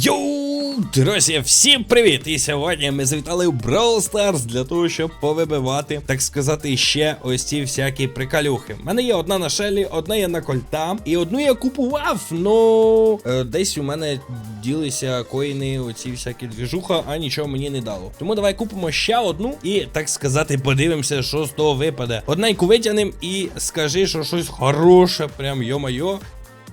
Йоу, друзі, всім привіт! І сьогодні ми завітали в Brawl Stars для того, щоб повибивати, так сказати, ще ось ці всякі приколюхи. У мене є одна на шелі, одна є на кольта, і одну я купував, ну е, десь у мене ділися коїни, оці всякі двіжуха, а нічого мені не дало. Тому давай купимо ще одну і, так сказати, подивимося, що з того випаде. Одненьку витягнем і скажи, що щось хороше, прям йо-майо.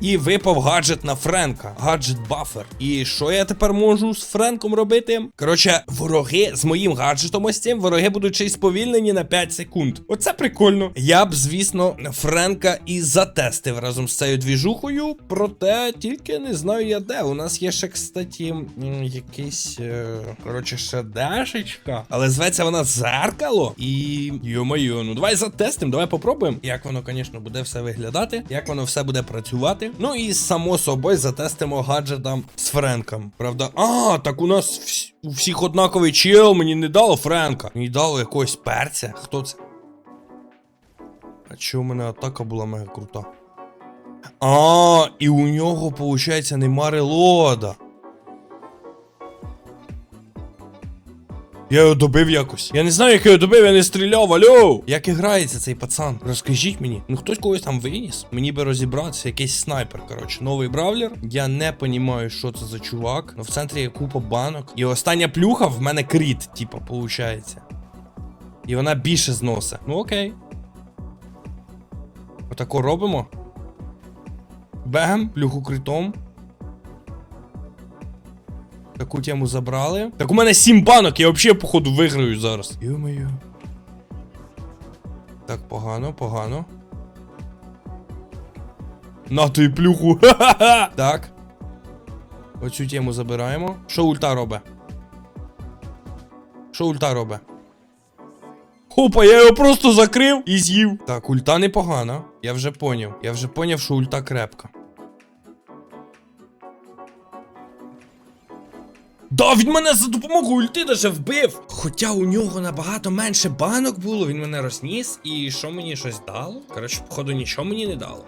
І випав гаджет на Френка, гаджет бафер. І що я тепер можу з Френком робити? Коротше, вороги з моїм гаджетом ось цим, вороги будуть ще й сповільнені на 5 секунд. Оце прикольно. Я б, звісно, Френка і затестив разом з цією двіжухою, проте тільки не знаю я де. У нас є ще, кстати, якийсь. е, Коротше, ще дешечка. Але зветься вона зеркало. І. Йо-моє, ну давай затестимо, давай попробуємо. Як воно, звісно, буде все виглядати, як воно все буде працювати. Ну і само собою затестимо гаджетам з Френком. Правда? А, так у нас вс- у всіх однаковий чел, мені не дало Френка. Мені дало якогось перця. Хто це? А чого у мене атака була мега крута? А, і у нього, виходить, нема релода. Я його добив якось. Я не знаю, як я його добив, я не стріляв, алло! Як грається цей пацан? Розкажіть мені. Ну хтось когось там виніс. Мені би розібратися, якийсь снайпер. Коротше, новий бравлер. Я не розумію, що це за чувак. Ну в центрі є купа банок. І остання плюха в мене кріт, типа, виходить. І вона більше зносить. Ну окей. Отако робимо. Бегем, плюху критом. Таку тему забрали. Так у мене 7 банок, я взагалі, походу, виграю зараз. Йо-моє. Так, погано, погано. На ти плюху. Ха-ха-ха. Так. Оцю тему забираємо. Що ульта робить? Що ульта робить? Хопа, я його просто закрив і з'їв. Так, ульта непогана. Я вже поняв. Я вже поняв, що ульта крепка. Да, він мене за допомогою ульти даже вбив. Хоча у нього набагато менше банок було, він мене розніс. І що мені щось дало? Коротше, походу, нічого мені не дало.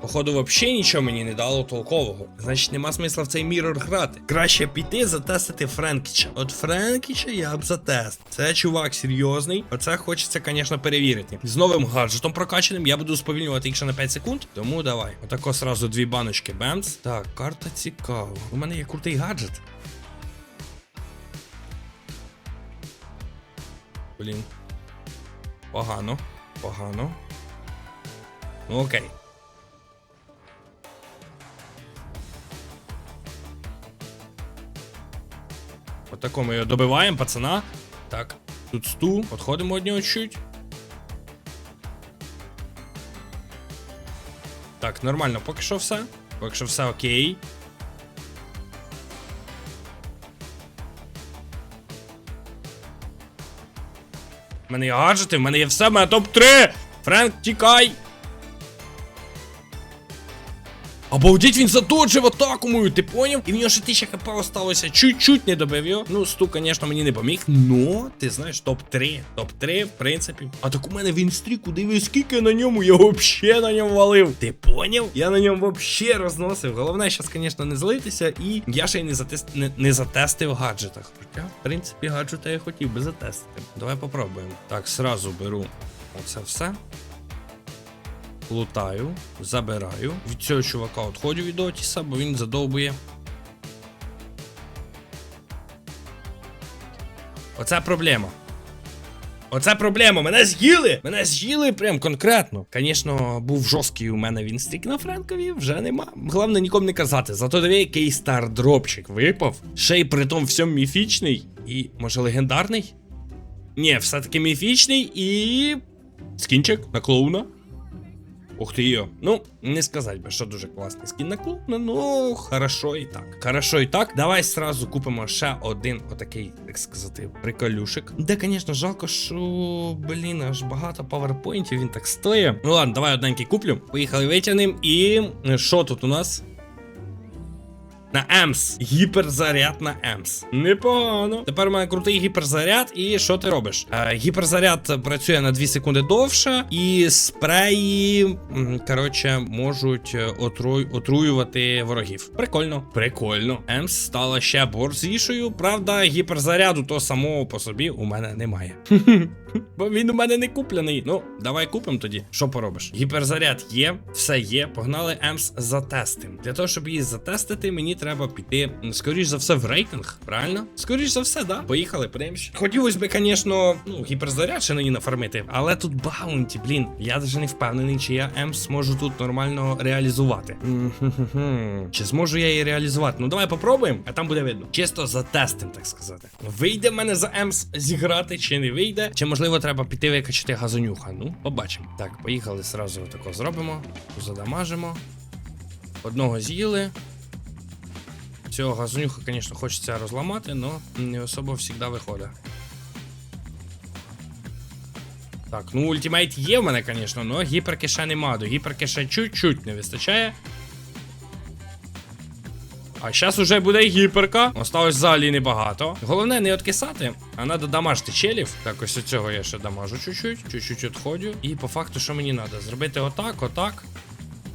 Походу, взагалі нічого мені не дало толкового. Значить, нема смисла в цей мірор грати. Краще піти затестити Френкіча. От Френкіча я б затест. Це чувак серйозний. Оце хочеться, звісно, перевірити. З новим гаджетом прокачаним я буду сповільнювати їх ще на 5 секунд. Тому давай. Отако сразу дві баночки бемц. Так, карта цікава. У мене є крутий гаджет. Блін. Погано. Погано. Ну окей. Отако ми його добиваємо, пацана. Так, тут сту, відходимо від нього чуть. Так, нормально, поки що все. Поки що все окей. Мене є гаджети, в мене є все, в мене топ-3! Френк, тікай! Обалдеть, він заточив атаку мою, ти поняв? І в нього ще 1000 хп осталося. Чуть-чуть не добив його. Ну, стук, звісно, мені не поміг. Но, ти знаєш, топ-3. Топ-3, в принципі. А так у мене він стріку, дивись, скільки на ньому, я вообще на ньому валив. Ти поняв? Я на ньому вообще розносив. Головне, зараз, звісно, не злитися. І я ще й не, затест... не, не затестив в гаджетах. Хоча, в принципі, гаджета я хотів би затестити. Давай попробуємо. Так, сразу беру оце все. Лутаю, забираю. Від цього чувака відходжу від Отіса, бо він задовбує. Оце проблема. Оце проблема. Мене з'їли! Мене з'їли прям конкретно. Звісно, був жорсткий у мене він стрік на Френкові, вже нема. Головне нікому не казати. Зато диви, який стар дропчик випав. Ще й при тому всьому міфічний. І, може, легендарний? Ні, все-таки міфічний і. Скінчик на клоуна. Ух ти йо. Ну, не сказать би, що дуже класний скін на клубна, ну хорошо і так. Хорошо і так. Давай сразу купимо ще один отакий, так сказати, приколюшик. Де, звісно, жалко, що, блін, аж багато паверпойнтів він так стоїть. Ну ладно, давай одненький куплю. Поїхали витягнемо. І що тут у нас? На Емс. Гіперзаряд на Емс. Непогано. Тепер у мене крутий гіперзаряд. І що ти робиш? Е, гіперзаряд працює на 2 секунди довше, і спреї, коротше, можуть е, отру... отруювати ворогів. Прикольно. Прикольно. Емс стала ще борзішою. Правда, гіперзаряду то самого по собі у мене немає. Бо він у мене не куплений. Ну, давай купимо тоді. Що поробиш? Гіперзаряд є, все є. Погнали Емс затестим. Для того, щоб її затестити, мені треба піти, скоріш за все, в рейтинг. Правильно? Скоріш за все, да. Поїхали, подивимось. Хотілося б, звісно, ну, гіперзаряд ще на ній нафармити, але тут баунті, блін. Я навіть не впевнений, чи я Емс зможу тут нормально реалізувати. Чи зможу я її реалізувати? Ну давай попробуємо, а там буде видно. Чисто затестим, так сказати. Вийде в мене за Емс зіграти, чи не вийде, чи можливо треба піти викачати газонюха. Ну, побачимо. Так, поїхали зразу тако зробимо. Задамажимо. Одного з'їли. Цього газонюха, звісно, хочеться розламати, але не особо завжди виходить. Так, ну ультимейт є в мене, звісно, але гіперки нема. До гіперки ще чуть-чуть не вистачає. А зараз уже буде гіперка. Осталось взагалі небагато. Головне не откисати, а треба дамажити челів. Так, ось цього я ще дамажу чуть-чуть, чуть-чуть відходю. І по факту, що мені треба? Зробити отак, отак.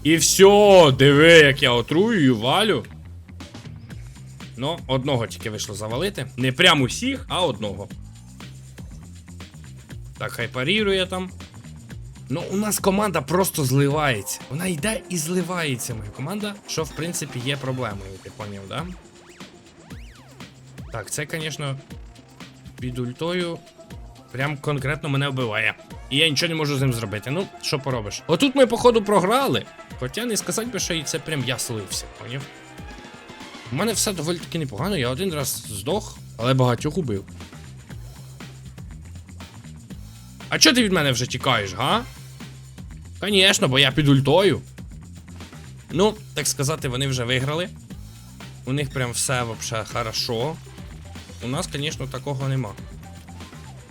І все, диви, як я отрую і валю. Ну, одного тільки вийшло завалити. Не прям усіх, а одного. Так, хай парірує там. Ну, у нас команда просто зливається. Вона йде і зливається, моя команда, що в принципі є проблемою, ти поняв, да? Так, це, звісно, під ультою прям конкретно мене вбиває. І я нічого не можу з ним зробити. Ну, що поробиш? Отут ми, походу, програли. Хоча не сказати би, що і це прям я слився, поняв? У мене все доволі таки непогано, я один раз здох, але багатьох убив. А чого ти від мене вже тікаєш, га? Звісно, бо я під ультою. Ну, так сказати, вони вже виграли. У них прям все вообще хорошо. У нас, звісно, такого нема.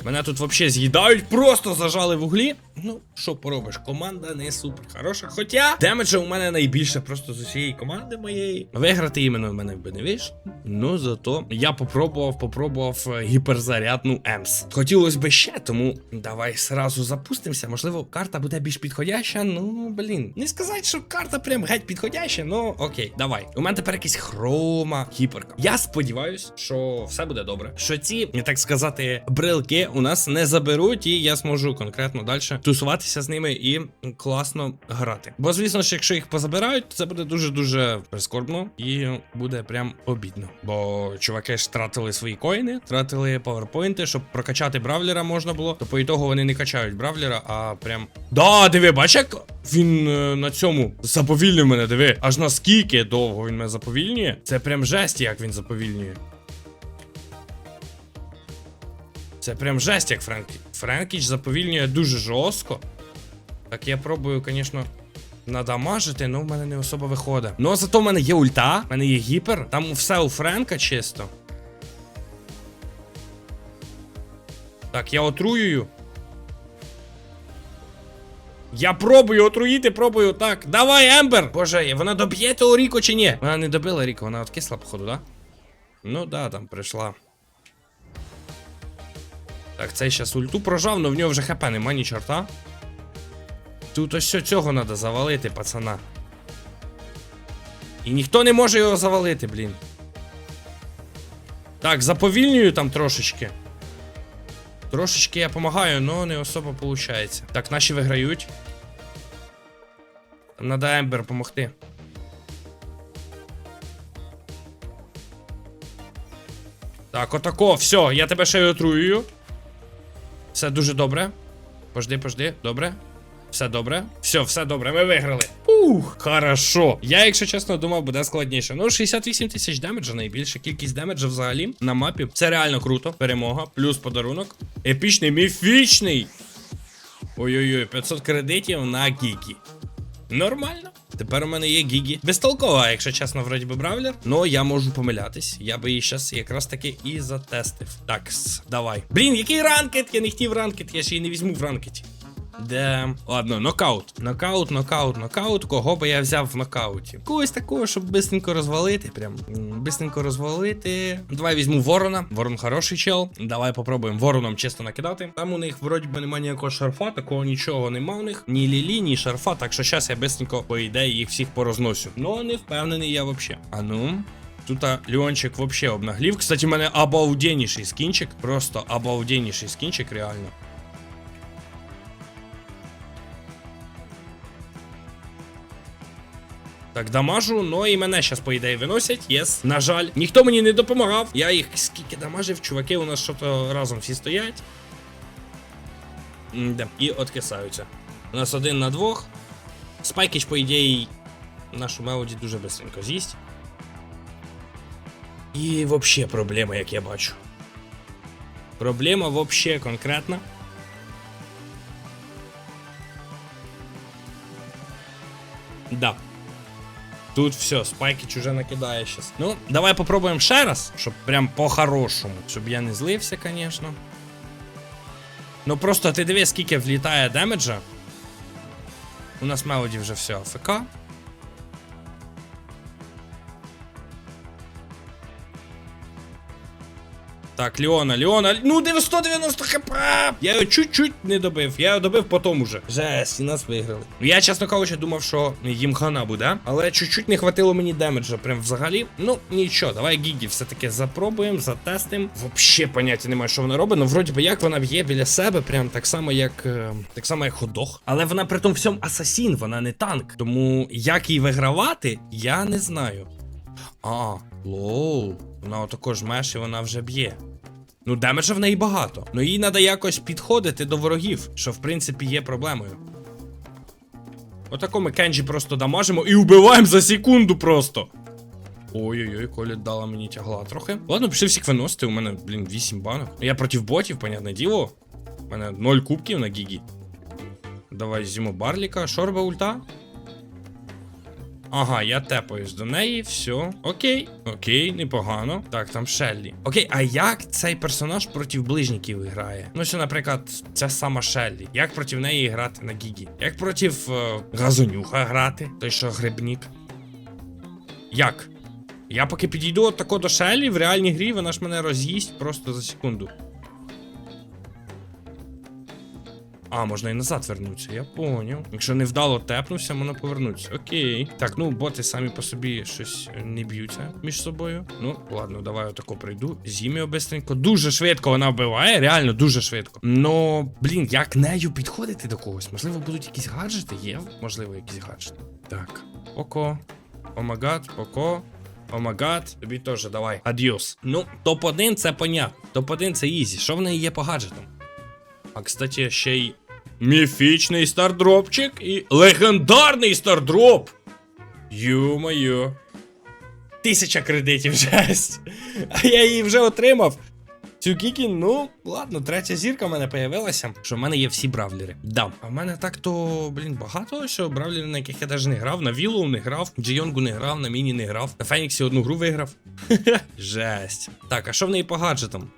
Мене тут взагалі з'їдають, просто зажали в углі. Ну, що поробиш, команда не супер хороша. Хоча демеджа у мене найбільше просто з усієї команди моєї. Виграти іменно в мене би не вийшло. Ну зато я попробував, попробував е, гіперзарядну Емс. Хотілося б ще, тому давай сразу запустимося. Можливо, карта буде більш підходяща. Ну, блін. Не сказати, що карта прям геть підходяща, ну окей, давай. У мене тепер якийсь хрома, гіперка. Я сподіваюсь, що все буде добре. Що ці, так сказати, брелки у нас не заберуть, і я зможу конкретно далі тусуватися з ними і класно грати. Бо, звісно ж, якщо їх позабирають, це буде дуже-дуже прискорбно і буде прям обідно. Бо чуваки ж тратили свої коїни, тратили паверпойнти, щоб прокачати бравлера можна було. То по ітогу вони не качають бравлера, а прям. Да, диви, бач, як він е, на цьому заповільнює мене, диви. Аж наскільки довго він мене заповільнює. Це прям жесть, як він заповільнює. Це прям жесть, як Френкі. Френкіч заповільнює дуже жорстко. Так я пробую, звісно, надамажити, але в мене не особо виходить. Ну, а зато в мене є ульта, в мене є гіпер. Там все у Френка чисто. Так, я отруюю. Я пробую отруїти, пробую так. Давай, Ембер! Боже, вона доб'є того Ріко чи ні? Вона не добила Ріко, вона откисла, походу, да? Ну да, там прийшла. Так, цей щас ульту прожав, но в нього вже хп нема ні чорта. Тут ось цього треба завалити, пацана. І ніхто не може його завалити, блін. Так, заповільнюю там трошечки. Трошечки я допомагаю, але не особо виходить. Так, наші виграють. Там треба Ембер допомогти. Так, отако, все, я тебе ще й отруюю. Все дуже добре. Пожди, пожди, добре. Все добре. Все, все добре, ми виграли. Ух, хорошо. Я, якщо чесно, думав, буде складніше. Ну, 68 тисяч демеджа, найбільша кількість демеджа взагалі на мапі. Це реально круто. Перемога, плюс подарунок. Епічний, міфічний. Ой-ой-ой, 500 кредитів на гікі. Нормально. Тепер у мене є гігі. Безтолкова, якщо чесно, вроді би бравлер. Ну, я можу помилятись. Я би її зараз якраз таки і затестив. Такс, давай. Блін, який ранкет? Я не хотів ранкет, я ще й не візьму в ранкеті. Де. Ладно, нокаут. Нокаут, нокаут, нокаут. Кого би я взяв в нокауті? Когось такого, щоб бистренько розвалити. Прям бистренько розвалити. Давай візьму ворона. Ворон хороший чел. Давай попробуємо вороном чисто накидати. Там у них вроді би немає ніякого шарфа, такого нічого нема у них. Ні лілі, ні шарфа. Так що зараз я бистренько, по ідеї, їх всіх порозносю. Ну, не впевнений я взагалі. А ну. Тут Леончик вообще обнаглів. Кстати, у мене обалденніший скінчик. Просто обалденніший скінчик, реально. Так, дамажу, ну і мене зараз, по ідеї, виносять. Єс. На жаль, ніхто мені не допомагав. Я їх скільки дамажив, чуваки, у нас що-то разом всі стоять. М-да. І откисаються. У нас один на двох. Спайкіч, по ідеї, нашу мелоді дуже бистренько з'їсть. І взагалі проблема, як я бачу. Проблема взагалі конкретна. Да. Тут все, спайки уже накидає щас. Ну, давай попробуємо ще раз, щоб прям по-хорошому. Щоб я не злився, звісно. Ну просто ти диви, скільки влітає демеджа. У нас мелоді вже все АФК. Так, Леона, Леона, ну 190 хп! Я його чуть-чуть не добив. Я його добив потім уже. Жесть, і нас виграли. Я, чесно кажучи, думав, що їм хана буде, але чуть-чуть не хватило мені демеджа. Прям взагалі. Ну, нічого, давай Гігі все-таки запробуємо, затестимо. Вообще поняття немає, що вона робить. Ну, вроді би, як вона б'є біля себе, прям так само, як е, так само, як ходох. Але вона при тому всьому асасін, вона не танк. Тому як їй вигравати, я не знаю. А, лоу. Вона отако жмеш і вона вже б'є. Ну, демеджа в неї багато. Ну їй треба якось підходити до ворогів, що в принципі є проблемою. Отако ми Кенджі просто дамажимо і вбиваємо за секунду просто. Ой-ой-ой, Коля дала мені тягла трохи. Ладно, пішли всіх виносити, у мене, блін, 8 банок. Я проти ботів, понятне діло. У мене 0 кубків на гігі. Давай зіму Барліка. Шорба ульта. Ага, я тепаюсь до неї, все. Окей, окей, непогано. Так, там Шеллі. Окей, а як цей персонаж проти ближніків грає? Ну, що, наприклад, ця сама Шеллі. Як проти неї грати на Гігі? Як проти е, газонюха грати? Той, що грибник? Як? Я поки підійду от тако до Шеллі, в реальній грі вона ж мене роз'їсть просто за секунду. А, можна і назад вернутися, я поняв. Якщо не вдало тепнувся, можна повернутися. Окей. Так, ну боти самі по собі щось не б'ються між собою. Ну, ладно, давай отако прийду. Зім'ю бистренько. Дуже швидко вона вбиває, реально дуже швидко. Ну, блін, як нею підходити до когось? Можливо, будуть якісь гаджети? Є, можливо, якісь гаджети. Так. Око. Омагат, око. Омагат, тобі теж давай. Адіос. Ну, топ-1 це понятно. Топ-1 це ізі. Що в неї є по гаджетам? А кстати, ще й міфічний стардропчик і легендарний стардроп. Ю-моє. Тисяча кредитів жесть. А я її вже отримав. Цю кікі, ну, ладно, третя зірка в мене появилася. Що в мене є всі бравлери. Да. А в мене так то, блін, багато, що бравлери, на яких я навіть не грав. На Віллоу не грав, Джейонгу не грав, на Міні не грав. На Феніксі одну гру виграв. Жесть. Так, а що в неї по гаджетам?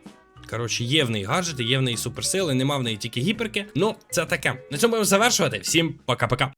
Коротше, є в неї гаджети, є в неї суперсили, нема в неї тільки гіперки. Ну, це таке. На цьому будемо завершувати. Всім пока-пока.